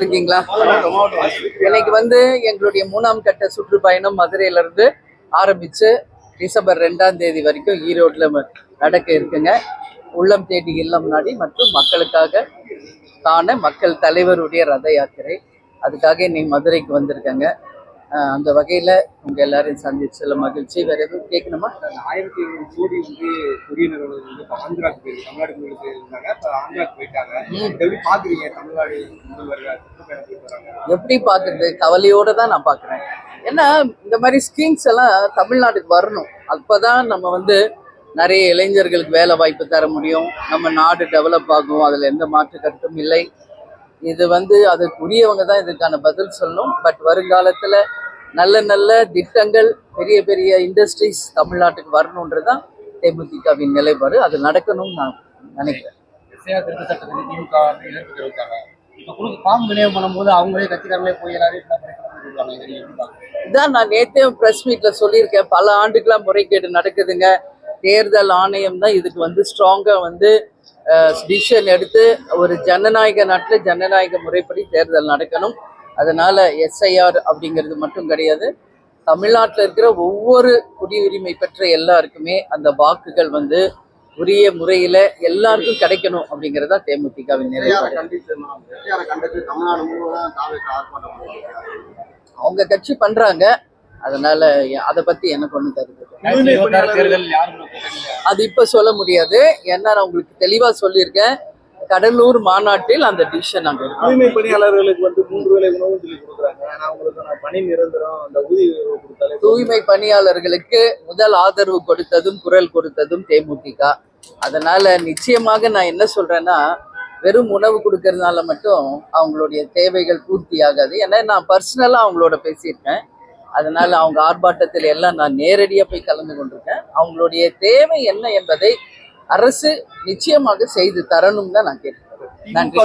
இருக்கீங்களா? இன்னைக்கு வந்து எங்களுடைய மூணாம் கட்ட சுற்றுப்பயணம் மதுரையில இருந்து ஆரம்பிச்சு டிசம்பர் ரெண்டாம் தேதி வரைக்கும் ஈரோட்ல நடக்க இருக்குங்க. உள்ளம் தேடி இல்லம் நாடி மற்றும் மக்களுக்காக காண மக்கள் தலைவருடைய ரத யாத்திரை. அதுக்காக இன்னைக்கு மதுரைக்கு வந்திருக்கேங்க. அந்த வகையில உங்க எல்லாரையும் சந்திச்சதுல மகிழ்ச்சி வேற எதுவும் கேட்கணுமா? ஆயிரத்தி ஐநூறு கோடி வந்து கொரிய நிறுவனம் வந்து இப்ப போயிருக்கு. தமிழ்நாடு முதல்வர் இருந்தாங்க இப்ப ஆந்திராக்கு போயிட்டாங்க. எப்படி பாக்குறீங்க தமிழ்நாடு முதல்வர் சுற்றுப்பயணம் போயிட்டு வராங்க எப்படி பார்க்குறது? கவலையோட தான் நான் பார்க்குறேன். ஏன்னா இந்த மாதிரி ஸ்கீம்ஸ் எல்லாம் தமிழ்நாட்டுக்கு வரணும். அப்பதான் நம்ம வந்து நிறைய இளைஞர்களுக்கு வேலை வாய்ப்பு தர முடியும். நம்ம நாடு டெவலப் ஆகும். அதில் எந்த மாற்று கருத்தும் இல்லை. இது வந்து அதுக்கு உரியவங்க தான் இதுக்கான பதில் சொல்லணும் பட் வருங்காலத்தில் நல்ல நல்ல திட்டங்கள் பெரிய பெரிய இண்டஸ்ட்ரீஸ் தமிழ்நாட்டுக்கு வரணுன்றது தான் தேமுதிகவின் நிலைப்பாடு. அது நடக்கணும்னு நான் நினைக்கிறேன்? இதான் நான் நேத்தே பிரஸ் மீட்ல சொல்லியிருக்கேன். பல ஆண்டுகளா முறைகேடு நடக்குதுங்க. தேர்தல் ஆணையம் தான் இதுக்கு வந்து ஸ்ட்ராங்கா வந்து டிசிஷன் எடுத்து ஒரு ஜனநாயக நாட்டில் ஜனநாயக முறைப்படி தேர்தல் நடக்கணும். அதனால எஸ்ஐஆர் அப்படிங்கிறது மட்டும் கிடையாது. தமிழ்நாட்டில் இருக்கிற ஒவ்வொரு குடியுரிமை பெற்ற எல்லாருக்குமே அந்த வாக்குகள் வந்து உரிய முறையில எல்லாருக்கும் கிடைக்கணும் அப்படிங்கிறது தான் தேமுதிகவின் நிலைப்பாடு. அவங்க கட்சி பண்றாங்க. அதனால அதை பத்தி எனக்கு ஒண்ணு தருது அது இப்ப சொல்ல முடியாது. ஏன்னா நான் உங்களுக்கு தெளிவா சொல்லியிருக்கேன். கடலூர் மாநாட்டில் அந்த டிசிஷன் நாங்க எடுப்போம். தூய்மை பணியாளர்களுக்கு வந்து மூன்று வேளை உணவும் சொல்லி கொடுக்குறாங்க. ஆனா அவங்களுக்கு நான் பணி நிரந்தரம் அந்த ஊதிய கொடுத்தாலே தூய்மை பணியாளர்களுக்கு முதல் ஆதரவு கொடுத்ததும் குரல் கொடுத்ததும் தேமுதிக. அதனால நிச்சயமாக நான் என்ன சொல்றேன்னா வெறும் உணவு கொடுக்கறதுனால மட்டும் அவங்களுடைய தேவைகள் பூர்த்தி ஆகாது ஏன்னா நான் பர்சனலா அவங்களோட பேசியிருக்கேன். அதனால அவங்க ஆர்ப்பாட்டத்தில் எல்லாம் நான் நேரடியாக போய் கலந்து கொண்டிருக்கேன். அவங்களுடைய தேவை என்ன என்பதை அரசு நிச்சயமாக செய்து தரணும் தான் நான் கேட்கிறேன் நன்றி